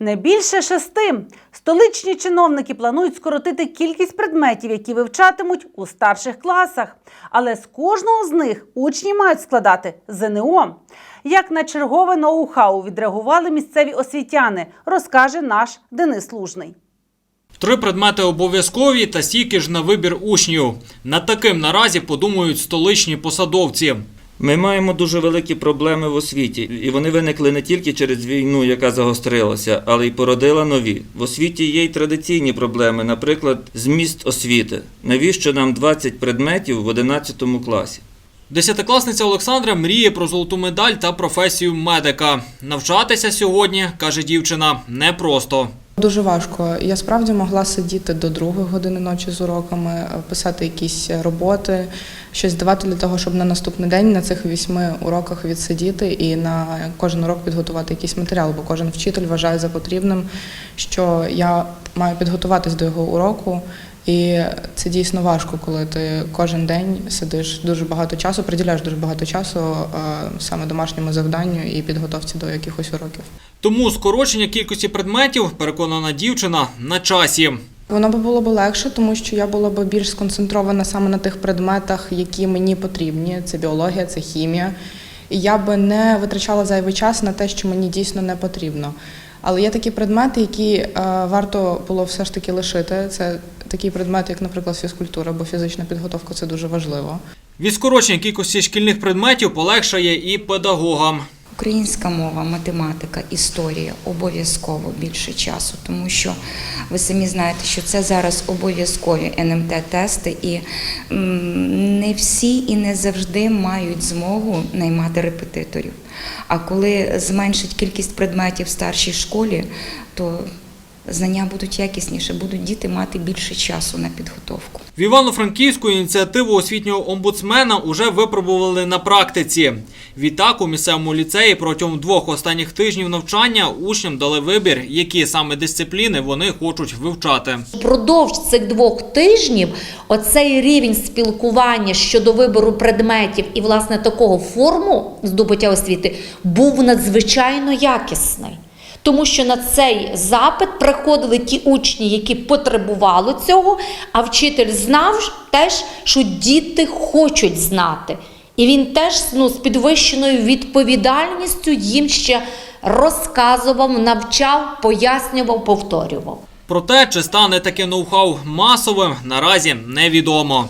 Не більше шести. Столичні чиновники планують скоротити кількість предметів, які вивчатимуть у старших класах. Але з кожного з них учні мають складати ЗНО. Як на чергове ноу-хау відреагували місцеві освітяни, розкаже наш Денис Лужний. Три предмети обов'язкові та стільки ж на вибір учнів. Над таким наразі подумають столичні посадовці. Ми маємо дуже великі проблеми в освіті, і вони виникли не тільки через війну, яка загострилася, але й породила нові. В освіті є й традиційні проблеми, наприклад, зміст освіти. Навіщо нам 20 предметів в 11 класі? Десятикласниця Олександра мріє про золоту медаль та професію медика. Навчатися сьогодні, каже дівчина, непросто. Дуже важко. Я справді могла сидіти до другої години ночі з уроками, писати якісь роботи, щось давати для того, щоб на наступний день на цих вісьми уроках відсидіти і на кожен урок підготувати якийсь матеріал, бо кожен вчитель вважає за потрібним, що я маю підготуватись до його уроку. І це дійсно важко, коли ти кожен день сидиш дуже багато часу, приділяєш дуже багато часу е, саме домашньому завданню і підготовці до якихось уроків. Тому скорочення кількості предметів, переконана дівчина, на часі. Воно би було б легше, тому що я була б більш сконцентрована саме на тих предметах, які мені потрібні. Це біологія, це хімія. І я би не витрачала зайвий час на те, що мені дійсно не потрібно. Але є такі предмети, які е, варто було все ж таки лишити. Це такі предмети, як, наприклад, фізкультура, бо фізична підготовка це дуже важливо. Від скорочення кількості шкільних предметів полегшає і педагогам. Українська мова, математика, історія обов'язково більше часу, тому що ви самі знаєте, що це зараз обов'язкові НМТ-тести, і не всі і не завжди мають змогу наймати репетиторів. А коли зменшить кількість предметів в старшій школі, то знання будуть якісніше, будуть діти мати більше часу на підготовку. В Івано-Франківську ініціативу освітнього омбудсмена уже випробували на практиці. Відтак у місцевому ліцеї протягом двох останніх тижнів навчання учням дали вибір, які саме дисципліни вони хочуть вивчати. Впродовж цих двох тижнів оцей рівень спілкування щодо вибору предметів і власне такого форму здобуття освіти був надзвичайно якісний. Тому що на цей запит приходили ті учні, які потребували цього, а вчитель знав теж, що діти хочуть знати. І він теж ну, з підвищеною відповідальністю їм ще розказував, навчав, пояснював, повторював. Проте, чи стане таке ноу-хау масовим, наразі невідомо.